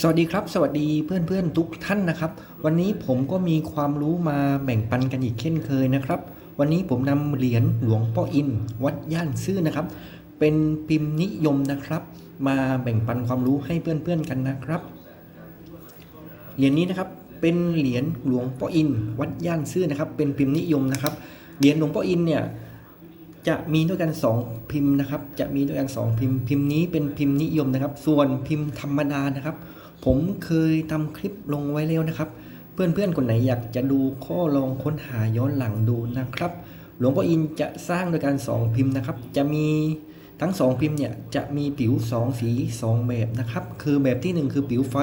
สวัสดีครับ สวัสดีเพื่อนๆทุกท่านนะครับ วันนี้ผมก็มีความรู้มาแบ่งปันกันอีกเช่นเคยนะครับ วันนี้ผมนำเหรียญหลวงพ่ออิน วัดย่านซื่อนะครับ เป็นพิมพ์นิยมนะครับ มาแบ่งปันความรู้ให้เพื่อนๆกันนะครับเหรียญนี้นะครับเป็นเหรียญหลวงพ่ออิน วัดย่านซื่อนะครับ เป็นพิมพ์นิยมนะครับเหรียญหลวงพ่ออินเนี่ยจะมีด้วยกัน 2 พิมพ์นะครับ จะมีด้วยกัน 2 พิมพ์ พิมพ์นี้เป็นพิมพ์นิยมนะครับ ส่วนพิมพ์ธรรมดานะครับ ผมเคยทำคลิปลงไว้แล้วนะครับ เพื่อนๆคนไหนอยากจะดูข้อลองค้นหาย้อนหลังดูนะครับ หลวงพ่ออินจะสร้างโด้วยกัน2พิมพ์นะครับ จะมีทั้ง2พิมพ์เนี่ยจะมีผิว2สี2แบบนะครับ คือแบบที่1คือผิวไฟ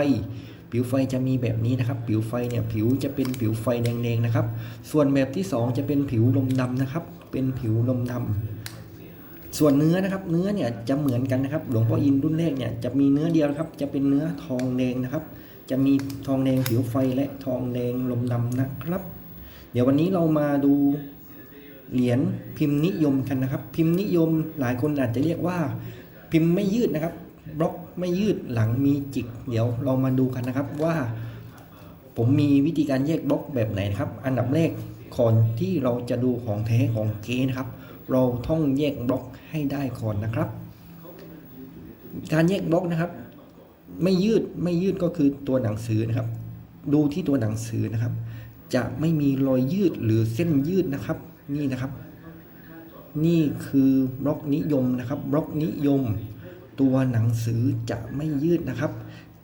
ผิวไฟจะมีแบบนี้นะครับ ผิวไฟเนี่ยผิวจะเป็นผิวไฟแดงๆนะครับ ส่วนแบบที่2จะเป็นผิวลมดำนะครับ เป็นผิวลมดำ ส่วนเนื้อนะครับ เนื้อเนี่ยจะเหมือนกันนะครับหลวงพ่ออินรุ่นแรกเนี่ยจะมีเนื้อเดียวครับ จะเป็นเนื้อทองแดงนะครับ จะมีทองแดงผิวไฟและทองแดงลมดำนะครับ เดี๋ยววันนี้เรามาดูเหรียญพิมพ์นิยมกันนะครับ พิมพ์นิยมหลายคนอาจจะเรียกว่า พิมพ์ไม่ยืดนะครับบล็อกไม่ยืดหลังมีจิก เดี๋ยวเรามาดูกันนะครับว่า ผมมีวิธีการแยกบล็อกแบบไหนนะครับ อันดับแรกก่อนที่เราจะดูของแท้ของเกนะครับ เราต้องแยกบล็อกให้ได้ก่อนนะครับ การแยกบล็อกนะครับ ไม่ยืดไม่ยืดก็คือตัวหนังสือนะครับ ดูที่ตัวหนังสือนะครับ จะไม่มีรอยยืดหรือเส้นยืดนะครับ นี่นะครับ นี่คือบล็อกนิยมนะครับ บล็อกนิยม ตัวหนังสือจะไม่ยืดนะครับ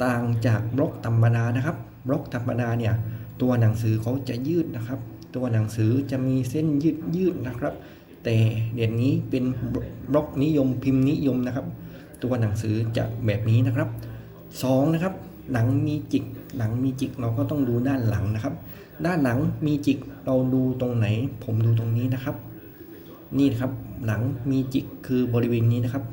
ต่างจากบล็อกธรรมดานะครับ บล็อกธรรมดาเนี่ยตัวหนังสือเขาจะยืดนะครับ ตัวหนังสือจะมีเส้นยืดยืดนะครับ แต่เดี๋ยวนี้เป็นบล็อกนิยมพิมพ์นิยมนะครับ ตัวหนังสือจะแบบนี้นะครับสองนะครับหนังมีจิกหนังมีจิกเราก็ต้องดูด้านหลังนะครับ ด้านหลังมีจิกเราดูตรงไหน ผมดูตรงนี้นะครับ นี่นะครับหลังมีจิกคือบริเวณนี้นะครับ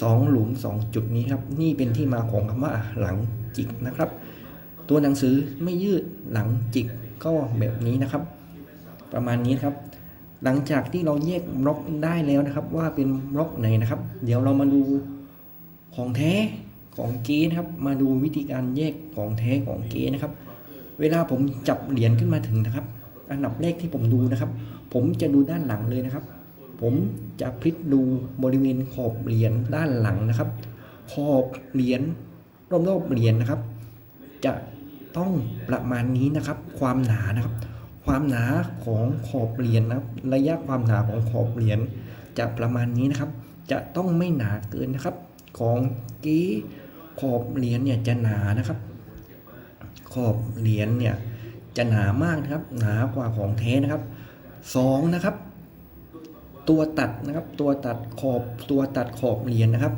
สองหลุมสองจุดนี้ครับ นี่เป็นที่มาของคำว่าหลังจิกนะครับ ตัวหนังสือไม่ยืดหลังจิกก็แบบนี้นะครับ ประมาณนี้ครับ หลังจากที่เราแยกบล็อกได้แล้วนะครับ ว่าเป็นบล็อกไหนนะครับ เดี๋ยวเรามาดูของแท้ของเก๊นะครับ มาดูวิธีการแยกของแท้ของเก๊นะครับ เวลาผมจับเหรียญขึ้นมาถึงนะครับ อันดับแรกที่ผมดูนะครับ ผมจะดูด้านหลังเลยนะครับ ผมจะพลิกดูบริเวณขอบเหรียญด้านหลังนะครับ ขอบเหรียญรอบๆเหรียญนะครับ จะต้องประมาณนี้นะครับ ความหนานะครับ ความหนาของขอบเหรียญนะครับ ระยะความหนาของขอบเหรียญจะประมาณนี้นะครับ จะต้องไม่หนาเกินนะครับ ของกี้ขอบเหรียญเนี่ยจะหนานะครับ ขอบเหรียญเนี่ยจะหนามากนะครับ หนากว่าของแท้นะครับสองนะครับ ตัวตัดนะครับ ตัวตัดขอบตัวตัดขอบเหรียญนะครับ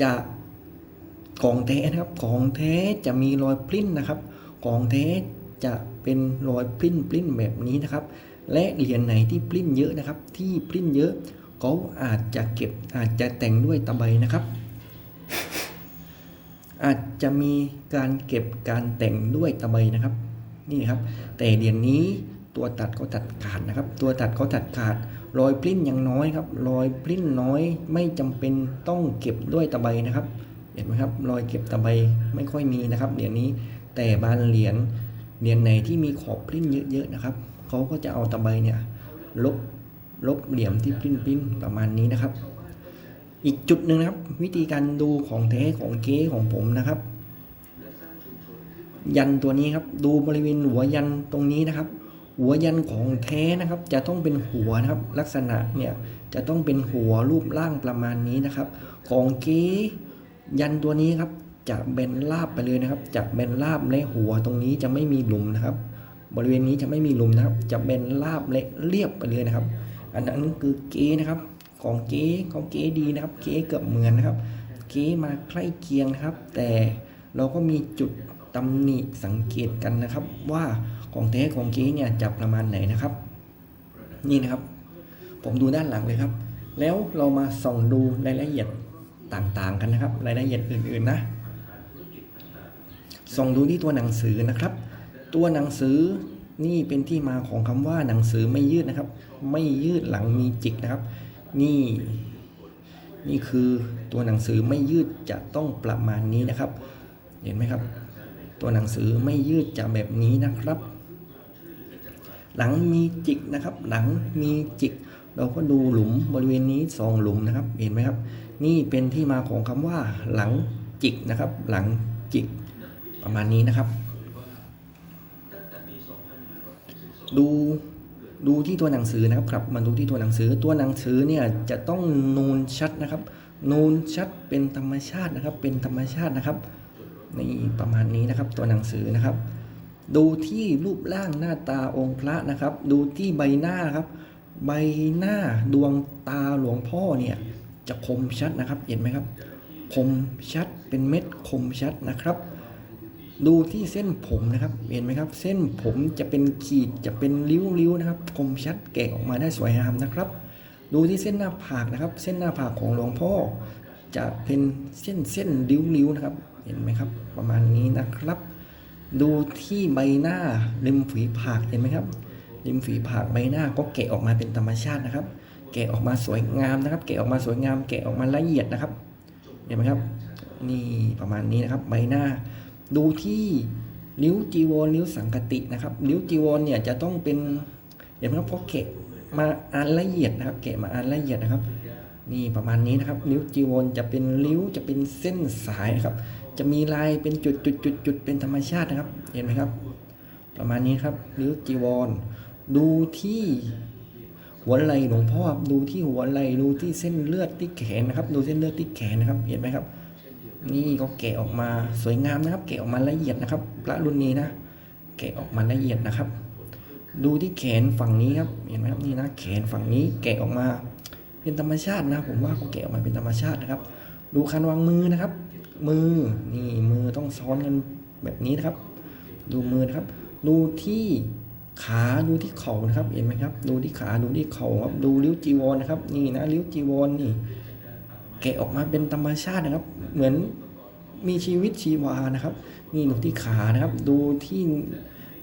จะของแท้นะครับ ของแท้จะมีรอยปริ้นนะครับ ของแท้ จะเป็นรอยปริ้นปริ้นแบบนี้นะครับ และเหรียญไหนที่ปริ้นเยอะนะครับ ที่ปริ้นเยอะเขาอาจจะเก็บอาจจะแต่งด้วยตะไบนะครับ อาจจะมีการเก็บการแต่งด้วยตะไบนะครับ นี่นะครับ แต่เหรียญนี้ตัวตัดเขาตัดขาดนะครับ ตัวตัดเขาตัดขาด รอยปริ้นยังน้อยครับรอยปริ้นน้อยไม่จำเป็นต้องเก็บด้วยตะไบนะครับ เห็นไหมครับ รอยเก็บตะไบไม่ค่อยมีนะครับเหรียญนี้แต่บางเหรียญ เหรียญไหนที่มีขอบปริ้นเยอะๆนะครับเขาก็จะเอาตะไบเนี่ยลบลบเหลี่ยมที่ปริ้นปริ้นประมาณนี้นะครับ อีกจุดหนึ่งนะครับ วิธีการดูของแท้ของเก๊ของผมนะครับ ยันตัวนี้ครับดูบริเวณหัวยันตรงนี้นะครับ หัวยันของแท้นะครับ จะต้องเป็นหัวนะครับ ลักษณะเนี่ยจะต้องเป็นหัวรูปร่างประมาณนี้นะครับ ของเก๊ยันตัวนี้ครับ จะเบนราบไปเลยนะครับ จะเบนราบและหัวตรงนี้จะไม่มีหลุมนะครับ บริเวณนี้จะไม่มีหลุมนะครับ จะเบนราบและเรียบไปเลยนะครับ อันนั้นคือเก๊นะครับ ของเก๊ของเก๊ดีนะครับ เก๊เกือบเหมือนนะครับ เก๊มาใกล้เคียงนะครับ แต่เราก็มีจุดตำหนิสังเกตกันนะครับ ว่าของแท้ของเก๊เนี่ยจะประมาณไหนนะครับ นี่นะครับ ผมดูด้านหลังเลยครับ แล้วเรามาส่องดูรายละเอียดต่างๆกันนะครับ รายละเอียดอื่นๆนะ ส่องดูที่ตัวหนังสือนะครับ ตัวหนังสือนี่เป็นที่มาของคำว่าหนังสือไม่ยืดนะครับ ไม่ยืดหลังมีจิกนะครับ นี่นี่คือตัวหนังสือไม่ยืดจะต้องประมาณนี้นะครับ เห็นไหมครับ ตัวหนังสือไม่ยืดจะแบบนี้นะครับ หลังมีจิกนะครับ หลังมีจิก เราก็ดูหลุมบริเวณนี้สองหลุมนะครับ เห็นไหมครับ นี่เป็นที่มาของคำว่า หลังจิกนะครับ หลังจิก ประมาณนี้นะครับ ดูดูที่ตัวหนังสือนะครับกลับมาดูที่ตัวหนังสือตัวหนังสือเนี่ยจะต้องนูนชัดนะครับ นูนชัดเป็นธรรมชาตินะครับ เป็นธรรมชาตินะครับนี่ประมาณนี้นะครับ ตัวหนังสือนะครับ ดูที่รูปร่างหน้าตาองค์พระนะครับ ดูที่ใบหน้าครับ ใบหน้าดวงตาหลวงพ่อเนี่ยจะคมชัดนะครับ เห็นไหมครับ คมชัดเป็นเม็ดคมชัดนะครับ ดูที่เส้นผมนะครับ เห็นไหมครับ เส้นผมจะเป็นขีดจะเป็นริ้วๆนะครับ คมชัดแกะออกมาได้สวยงามนะครับ ดูที่เส้นหน้าผากนะครับ เส้นหน้าผากของหลวงพ่อ จะเป็นเส้นเส้นริ้วๆนะครับ เห็นไหมครับ ประมาณนี้นะครับ ดูที่ใบหน้าริมฝีปากเห็นไหมครับริมฝีปากใบหน้าก็แกะออกมาเป็นธรรมชาตินะครับ แกะออกมาสวยงามนะครับ แกะออกมาสวยงาม แกะออกมาละเอียดนะครับ เห็นไหมครับ นี่ประมาณนี้นะครับ ใบหน้า ดูที่นิ้วจีวรนิ้วสังกตินะครับ นิ้วจีวรเนี่ยจะต้องเป็นเห็นไหมครับเพราะแกะมาอ่านละเอียดนะครับแกะมาอ่านละเอียดนะครับ นี่ประมาณนี้นะครับ นิ้วจีวรจะเป็นริ้วจะเป็นเส้นสายนะครับ จะมีลายเป็นจุดจุดจุดจุดเป็นธรรมชาตินะครับ เห็นไหมครับ ประมาณนี้ครับ นิ้วจีวร ดูที่หัวไหล่หลวงพ่อดูที่หัวไหล่ดูที่เส้นเลือดที่แขนนะครับ ดูเส้นเลือดที่แขนนะครับ เห็นไหมครับ นี่ก็แกะออกมาสวยงามนะครับ แกะออกมาละเอียดนะครับ พระรุ่นนี้นะ แกะออกมาละเอียดนะครับ ดูที่แขนฝั่งนี้ครับ เห็นไหมครับนี่นะ แขนฝั่งนี้แกะออกมา เป็นธรรมชาตินะ ผมว่าเขาแกะออกมาเป็นธรรมชาตินะครับ ดูคันวางมือนะครับ มือ นี่มือต้องซ้อนกันแบบนี้นะครับ ดูมือนะครับ ดูที่ขาดูที่เข่านะครับ เห็นไหมครับ ดูที่ขาดูที่เข่าครับ ดูริ้วจีวรนะครับ นี่นะริ้วจีวรนี่ แกะออกมาเป็นธรรมชาตินะครับ เหมือนมีชีวิตชีวานะครับ นี่ดูที่ขานะครับ ดูที่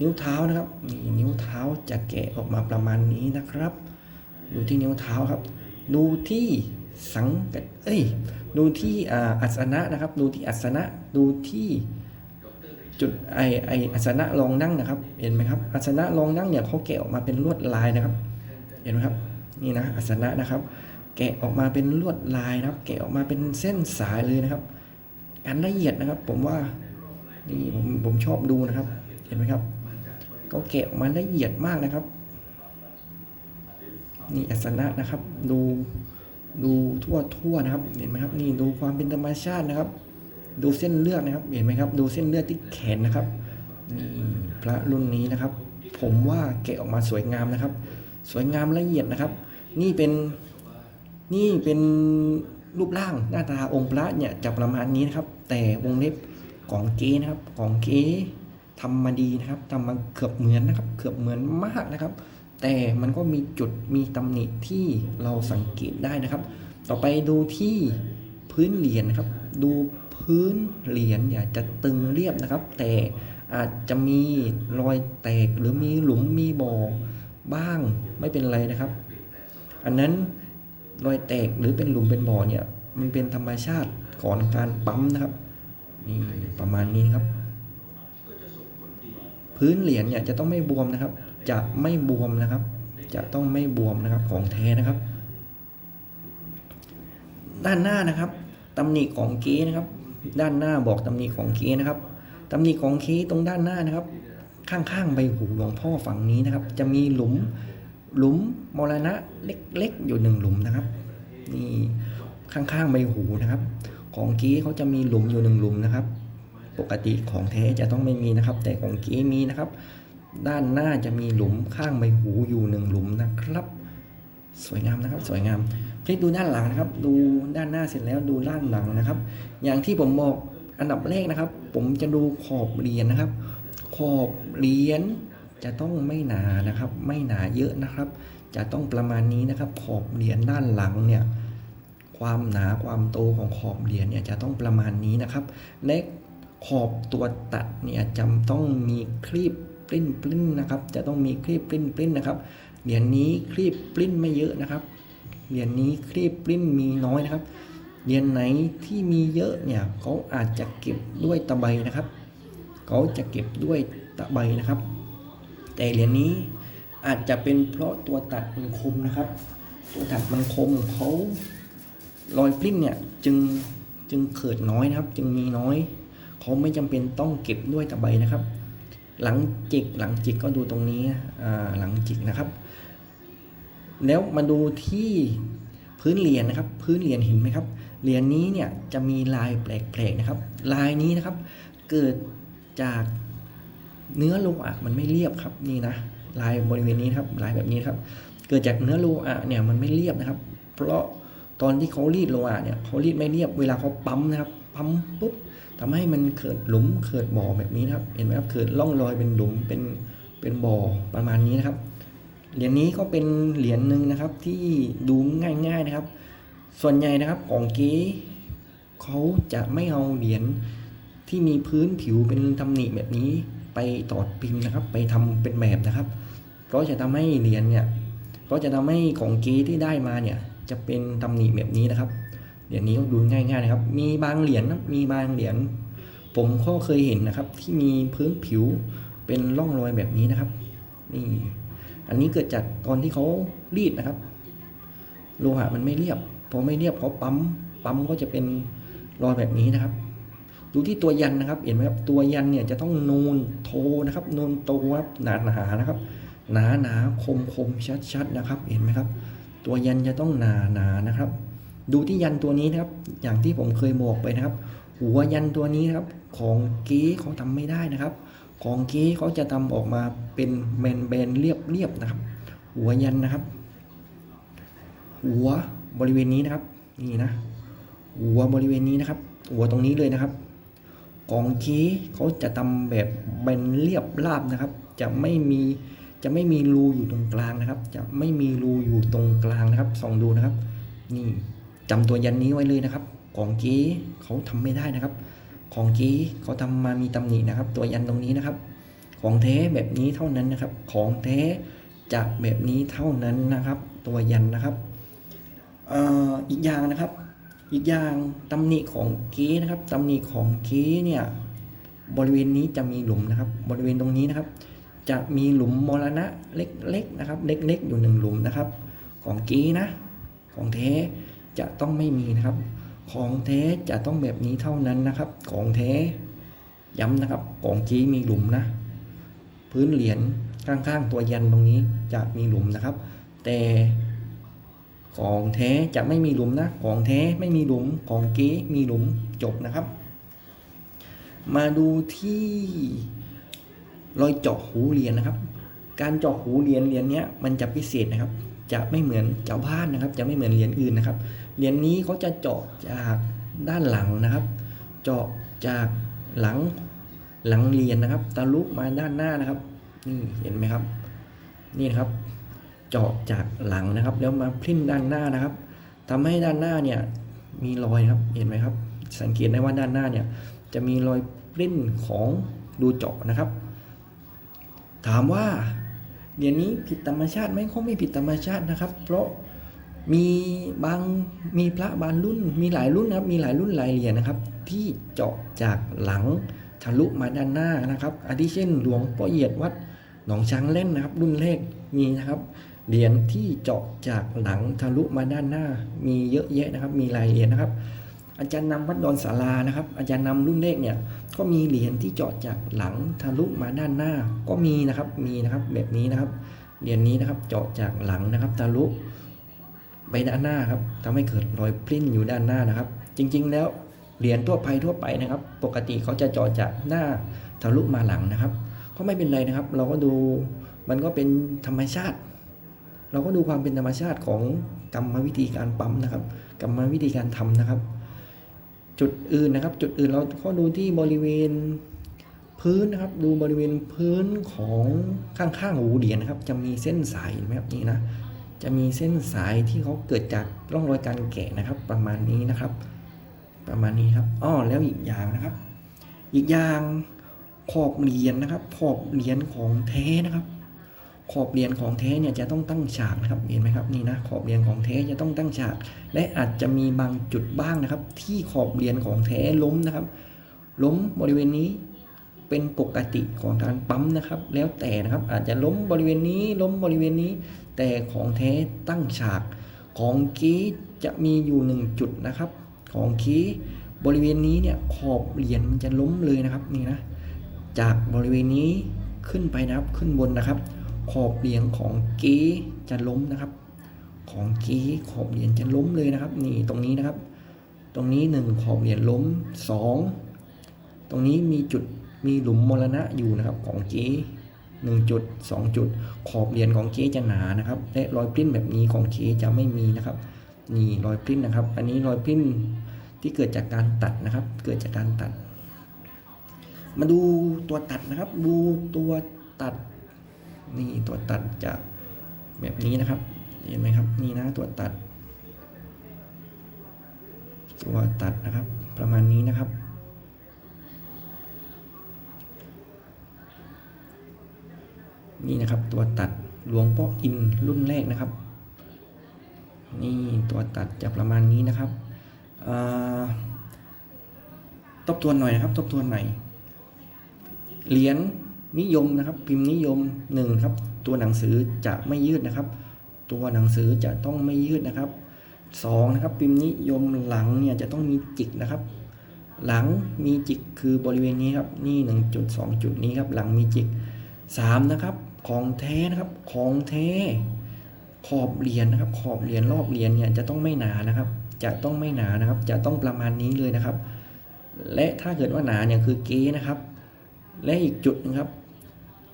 นิ้วเท้านะครับนี่นิ้วเท้าจะแกะออกมาประมาณนี้นะครับ ดูที่นิ้วเท้าครับ ดูที่สังกัดเอ้ย ดูที่อ่าอัสนะนะครับ ดูที่อัสนะ ดูที่จุดไอไออัสนะรองนั่งนะครับ เห็นไหมครับอัสนะรองนั่งเนี่ยเขาแกะออกมาเป็นลวดลายนะครับ เห็นไหมครับ นี่นะอัสนะนะครับ แกะออกมาเป็นลวดลายนะครับ แกะออกมาเป็นเส้นสายเลยนะครับงานละเอียดนะครับ ผมว่านี่ผมผมชอบดูนะครับ เห็นไหมครับก็แกะออกมาละเอียดมากนะครับ นี่อัสนะนะครับ ดูดูทั่วทั่วนะครับ เห็นไหมครับ นี่ดูความเป็นธรรมชาตินะครับ ดูเส้นเลือดนะครับ เห็นไหมครับ ดูเส้นเลือดที่แขนนะครับนี่พระรุ่นนี้นะครับ ผมว่าแกะออกมาสวยงามนะครับ สวยงามละเอียดนะครับ นี่เป็น นี่เป็นรูปร่างหน้าตาองค์พระเนี่ยจะประมาณนี้นะครับ แต่วงเล็บของเก๊นะครับของเก๊ทำมาดีนะครับทำมาเกือบเหมือนนะครับเกือบเหมือนมากนะครับ แต่มันก็มีจุดมีตำหนิที่เราสังเกตได้นะครับ ต่อไปดูที่พื้นเหรียญนะครับ ดูพื้นเหรียญเนี่ยจะตึงเรียบนะครับ แต่อาจจะมีรอยแตกหรือมีหลุมมีบ่อบ้างไม่เป็นไรนะครับ อันนั้น รอยแตกหรือเป็นหลุมเป็นบ่อเนี่ย มันเป็นธรรมชาติก่อนการปั๊มนะครับนี่ประมาณนี้ครับ พื้นเหรียญเนี่ยจะต้องไม่บวมนะครับ จะไม่บวมนะครับ จะต้องไม่บวมนะครับของแท้นะครับ ด้านหน้านะครับตำหนิของเก๊นะครับ ด้านหน้าบอกตำหนิของเก๊นะครับตำหนิของเก๊ตรงด้านหน้านะครับ ข้างๆใบหูหลวงพ่อฝั่งนี้นะครับ จะมีหลุม หลุมมรณะเล็กๆ อยู่หนึ่งหลุมนะครับนี่ข้างๆใบหูนะครับ ของเก๊เขาจะมีหลุมอยู่หนึ่งหลุมนะครับ ปกติของแท้จะต้องไม่มีนะครับ แต่ของเก๊มีนะครับ ด้านหน้าจะมีหลุมข้างใบหูอยู่หนึ่งหลุมนะครับ สวยงามนะครับ สวยงามคลิกดูด้านหลังนะครับ ดูด้านหน้าเสร็จแล้วดูด้านหลังนะครับ อย่างที่ผมบอกอันดับแรกนะครับ ผมจะดูขอบเหรียญนะครับ ขอบเหรียญ จะต้องไม่หนานะครับ ไม่หนาเยอะนะครับ จะต้องประมาณนี้นะครับ ขอบเหรียญด้านหลังเนี่ยความหนาความโตของขอบเหรียญเนี่ยจะต้องประมาณนี้นะครับและขอบตัวตัดเนี่ยจะต้องมีครีบปริ้นปริ้นนะครับ จะต้องมีครีบปริ้นปริ้นนะครับ เหรียญนี้ครีบปริ้นไม่เยอะนะครับ เหรียญนี้ครีบปริ้นมีน้อยนะครับ เหรียญไหนที่มีเยอะเนี่ยเขาอาจจะเก็บด้วยตะไบนะครับ เขาจะเก็บด้วยตะไบนะครับ แต่เหรียญนี้อาจจะเป็นเพราะตัวตัดมันคมนะครับ ตัวตัดมันคมเขารอยปลิ้นเนี่ยจึงจึงเกิดน้อยนะครับ จึงมีน้อยเขาไม่จำเป็นต้องเก็บด้วยตะไบนะครับ หลังจิกหลังจิกก็ดูตรงนี้อ่าหลังจิกนะครับ แล้วมาดูที่พื้นเหรียญนะครับ พื้นเหรียญเห็นไหมครับเหรียญนี้เนี่ยจะมีลายแปลกๆนะครับ ลายนี้นะครับ เกิดจาก เนื้อโลหะมันไม่เรียบครับนี่นะลายบริเวณนี้ครับลายแบบนี้ครับ เกิดจากเนื้อโลหะเนี่ยมันไม่เรียบนะครับ เพราะตอนที่เขารีดโลหะเนี่ยเขารีดไม่เรียบเวลาเขาปั๊มนะครับ ปั๊มปุ๊บทำให้มันเกิดหลุมเกิดบ่อแบบนี้นะครับ เห็นไหมครับเกิดร่องรอยเป็นหลุมเป็นเป็นบ่อประมาณนี้นะครับเหรียญนี้ก็เป็นเหรียญหนึ่งนะครับที่ดูง่าย ๆนะครับ ส่วนใหญ่นะครับของเก๊เขาจะไม่เอาเหรียญที่มีพื้นผิวเป็นตำหนิแบบนี้ ไปตอดพิมพ์นะครับ ไปทำเป็นแบบนะครับ เพราะจะทำให้เหรียญเนี่ยเพราะจะทำให้ของเก๊ที่ได้มาเนี่ยจะเป็นตำหนิแบบนี้นะครับเหรียญนี้ก็ดูง่ายๆนะครับ มีบางเหรียญนะมีบางเหรียญผมก็เคยเห็นนะครับ ที่มีพื้นผิวเป็นร่องรอยแบบนี้นะครับนี่อันนี้เกิดจากตอนที่เขารีดนะครับ โลหะมันไม่เรียบพอไม่เรียบเขาปั๊มปั๊มก็จะเป็นรอยแบบนี้นะครับ ดูที่ตัวยันนะครับ เห็นไหมครับ ตัวยันเนี่ยจะต้องนูนโทนะครับนูนโตครับหนาหนานะครับ หนาหนาคมคมชัดชัดนะครับ เห็นไหมครับ ตัวยันจะต้องหนาหนานะครับ ดูที่ยันตัวนี้นะครับ อย่างที่ผมเคยบอกไปนะครับ หัวยันตัวนี้นะครับ ของเก๊เขาทำไม่ได้นะครับ ของเก๊เขาจะทำออกมาเป็นแบนแบนเรียบเรียบนะครับ หัวยันนะครับ หัวบริเวณนี้นะครับ นี่นะ หัวบริเวณนี้นะครับ หัวตรงนี้เลยนะครับ ของเก๊เขาจะทำแบบแบนเรียบราบนะครับ จะไม่มีจะไม่มีรูอยู่ตรงกลางนะครับ จะไม่มีรูอยู่ตรงกลางนะครับส่องดูนะครับ นี่จำตัวยันนี้ไว้เลยนะครับ ของเก๊เขาทำไม่ได้นะครับ ของเก๊เขาทำมามีตำหนินะครับ ตัวยันตรงนี้นะครับ ของแท้แบบนี้เท่านั้นนะครับ ของแท้จะแบบนี้เท่านั้นนะครับ ตัวยันนะครับอออีกอย่างนะครับ อีกอย่างตำหนิของเก๊นะครับตำหนิของเก๊เนี่ยบริเวณนี้จะมีหลุมนะครับ บริเวณตรงนี้นะครับ จะมีหลุมมรณะเล็กๆนะครับ เล็กๆ อยู่หนึ่งหลุมนะครับ ของเก๊นะของแท้จะต้องไม่มีนะครับ ของแท้จะต้องแบบนี้เท่านั้นนะครับ ของแท้ย้ำนะครับ ของเก๊มีหลุมนะ พื้นเหรียญข้างๆ ตัวยันตรงนี้จะมีหลุมนะครับ แต่ ของแท้จะไม่มีหลุมนะ ของแท้ไม่มีหลุม ของเก๊มีหลุมจบนะครับ มาดูที่รอยเจาะหูเหรียญนะครับ การเจาะหูเหรียญเหรียญนี้มันจะพิเศษนะครับ จะไม่เหมือนเจ้าบ้านนะครับ จะไม่เหมือนเหรียญอื่นนะครับ เหรียญนี้เขาจะเจาะจากด้านหลังนะครับ เจาะจากหลังหลังเหรียญนะครับทะลุมาด้านหน้านะครับ นี่เห็นไหมครับ นี่นะครับ เจาะจากหลังนะครับ แล้วมาพลิ้นด้านหน้านะครับทำให้ด้านหน้าเนี่ยมีรอยครับเห็นไหมครับ สังเกตได้ว่าด้านหน้าเนี่ยจะมีรอยปริ้นของดูเจาะนะครับ ถามว่าเหรียญนี้ผิดธรรมชาติไหมก็ไม่ผิดธรรมชาตินะครับ เพราะมีบางมีพระบางรุ่น มีหลายรุ่นนะครับ มีหลายรุ่นหลายเหรียญนะครับ ที่เจาะจากหลังทะลุมาด้านหน้านะครับอาทิเช่นหลวงพ่อเอียดวัดหนองช้างเล่นนะครับ รุ่นแรกมีนะครับ เหรียญที่เจาะจากหลังทะลุมาด้านหน้า มีเยอะแยะนะครับ มีหลายเหรียญนะครับ อาจารย์นำวัดดอนศาลานะครับ อาจารย์นำรุ่นเลขเนี่ยก็มีเหรียญที่เจาะจากหลังทะลุมาด้านหน้า ก็มีนะครับมีนะครับแบบนี้นะครับเหรียญนี้นะครับเจาะจากหลังนะครับทะลุไปด้านหน้าครับทำให้เกิดรอยปลิ้นอยู่ด้านหน้านะครับ จริง ๆ แล้วเหรียญทั่วไปทั่วไปนะครับ ปกติเขาจะเจาะจากหน้าทะลุมาหลังนะครับ ก็ไม่เป็นไรนะครับ เราก็ดูมันก็เป็นธรรมชาติ เราก็ดูความเป็นธรรมชาติของกรรมวิธีการปั๊มนะครับ กรรมวิธีการทำนะครับ จุดอื่นนะครับ จุดอื่นเราก็ดูที่บริเวณพื้นนะครับ ดูบริเวณพื้นของข้างๆหูเหรียญนะครับ จะมีเส้นสายเห็นไหมครับนี่นะ จะมีเส้นสายที่เขาเกิดจากร่องรอยการแกะนะครับ ประมาณนี้นะครับ ประมาณนี้ครับอ้อแล้วอีกอย่างนะครับ อีกอย่างขอบเหรียญนะครับ ขอบเหรียญของแท้นะครับ ขอบเรียญของแท้เนี่ยจะต้องตั้งฉากนะครับเห็นไหมครับนี่นะขอบเรียญของแท้จะต้องตั้งฉาก และอาจจะมีบางจุดบ้างนะครับ ที่ขอบเรียญของแท้ล้มนะครับ ล้มบริเวณนี้เป็นปกติของการปั๊มนะครับ แล้วแต่นะครับอาจจะล้มบริเวณนี้ล้มบริเวณนี้ แต่ของแท้ตั้งฉาก ของกี้จะมีอยู่หนึ่งจุดนะครับ ของกี้บริเวณนี้เนี่ยขอบเหรียญมันจะล้มเลยนะครับนี่นะจากบริเวณนี้ขึ้นไปนะครับขึ้นบนนะครับ ขอบเหรียญของกีจะล้มนะครับ ของกีขอบเหรียญจะล้มเลยนะครับ นี่ตรงนี้นะครับ ตรงนี้หนึ่งขอบเหรียญล้มสองตรงนี้มีจุดมีหลุมมรณะอยู่นะครับของเก๊หนึ่งจุดสองจุด ขอบเหรียญของเก๊จะหนานะครับ และรอยปริ้นแบบนี้ของเก๊จะไม่มีนะครับ นี่รอยปริ้นนะครับ อันนี้รอยปริ้นที่เกิดจากการตัดนะครับ เกิดจากการตัด มาดูตัวตัดนะครับ ดูตัวตัด นี่ตัวตัดจะแบบนี้นะครับ เห็นไหมครับ นี่นะตัวตัด ตัวตัดนะครับ ประมาณนี้นะครับ นี่นะครับตัวตัดหลวงพ่ออินรุ่นแรกนะครับ นี่ตัวตัดจะประมาณนี้นะครับทบทวนหน่อยนะครับ ทบทวนหน่อยเหรียญ นิยมนะครับ พิมพ์นิยมหนึ่งครับตัวหนังสือจะไม่ยืดนะครับ ตัวหนังสือจะต้องไม่ยืดนะครับสองนะครับพิมพ์นิยมหลังเนี่ยจะต้องมีจิกนะครับ หลังมีจิกคือบริเวณนี้ครับนี่หนึ่งจุดสองจุดนี้ครับหลังมีจิกสามนะครับของแท้นะครับของแท้ขอบเหรียญนะครับ ขอบเหรียญรอบเหรียญเนี่ยจะต้องไม่หนานะครับ จะต้องไม่หนานะครับ จะต้องประมาณนี้เลยนะครับ และถ้าเกิดว่าหนาเนี่ยคือเก๊นะครับ และอีกจุดนึงครับ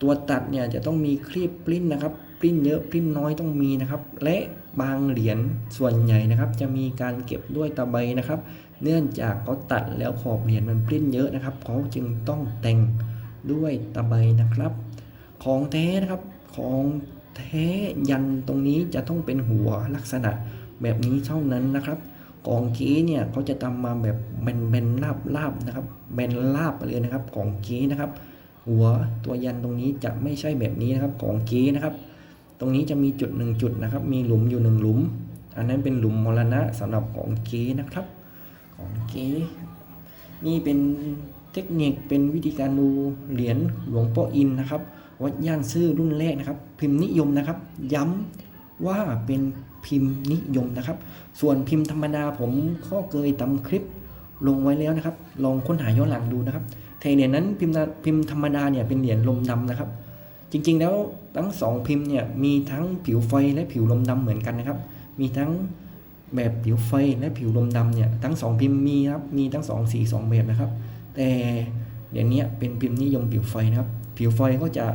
ตัวตัดเนี่ยจะต้องมีครีบปริ้นนะครับปริ้นเยอะปริ้นน้อยต้องมีนะครับ และบางเหรียญส่วนใหญ่นะครับ จะมีการเก็บด้วยตะไบนะครับ เนื่องจากเขาตัดแล้วขอบเหรียญมันปริ้นเยอะนะครับเขาจึงต้องแต่งด้วยตะไบนะครับ ของแท้นะครับของแท้ยันตรงนี้จะต้องเป็นหัวลักษณะแบบนี้เท่านั้นนะครับกองกี้เนี่ยเขาจะทำมาแบบแบนๆลาบๆนะครับแบนลาบไปเลยนะครับของกี้นะครับ หัวตัวยันตรงนี้จะไม่ใช่แบบนี้นะครับของกีนะครับ ตรงนี้จะมีจุดหนึ่งจุดนะครับ มีหลุมอยู่หนึ่งหลุม อันนั้นเป็นหลุมมรณะสำหรับของกีนะครับ ของกีนี่เป็นเทคนิคเป็นวิธีการดูเหรียญหลวงพ่ออินนะครับ วัดย่านซื่อรุ่นแรกนะครับ พิมพ์นิยมนะครับ ย้ำว่าเป็นพิมพ์นิยมนะครับ ส่วนพิมพ์ธรรมดาผมก็เคยทำคลิปลงไว้แล้วนะครับ ลองค้นหาย้อนหลังดูนะครับ แต่เหรียญนั้นพิมพ์พิมพ์ธรรมดาเนี่ยเป็นเหรียญลมดำนะครับ จริงๆแล้วทั้งสองพิมพ์เนี่ยมีทั้งผิวไฟและผิวลมดำเหมือนกันนะครับ มีทั้งแบบผิวไฟและผิวลมดำเนี่ยทั้งสองพิมพ์มีครับมีทั้งสองสีสองแบบนะครับ แต่เหรียญนี้เป็นพิมพ์นิยมผิวไฟนะครับ ผิวไฟก็จะ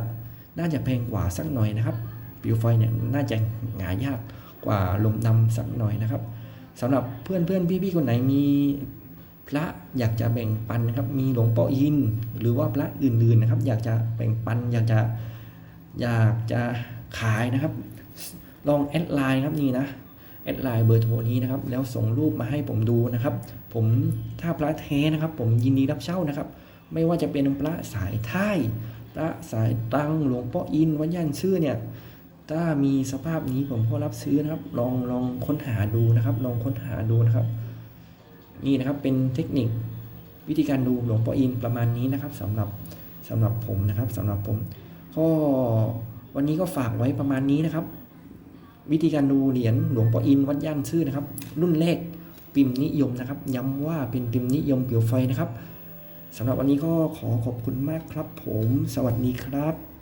น่าจะแพงกว่าสักหน่อยนะครับ ผิวไฟเนี่ยน่าจะหายากกว่าลมดำสักหน่อยนะครับสำหรับเพื่อนเพื่อนพี่ๆคนไหนมี พระอยากจะแบ่งปันนะครับ มีหลวงพ่ออิน หรือว่าพระอื่นๆนะครับ อยากจะแบ่งปัน อยากจะอยากจะขายนะครับ ลองแอดไลน์ครับนี่นะแอดไลน์เบอร์โทรนี้นะครับ แล้วส่งรูปมาให้ผมดูนะครับ ผมถ้าพระแท้นะครับ ผมยินดีรับเช่านะครับ ไม่ว่าจะเป็นพระสายไทยพระสายตังหลวงพ่ออินวัดย่านชื่อเนี่ยถ้ามีสภาพนี้ผมก็รับซื้อนะครับ ลองลองค้นหาดูนะครับ ลองค้นหาดูนะครับ นี่นะครับเป็นเทคนิควิธีการดูหลวงพ่ออินประมาณนี้นะครับสำหรับสำหรับผมนะครับสำหรับผมก็วันนี้ก็ฝากไว้ประมาณนี้นะครับ วิธีการดูเหรียญหลวงพ่ออินวัดย่านซื่อนะครับ รุ่นแรกพิมพ์นิยมนะครับ ย้ำว่าเป็นพิมพ์นิยมเปลวไฟนะครับสำหรับวันนี้ก็ขอขอบคุณมากครับผม สวัสดีครับ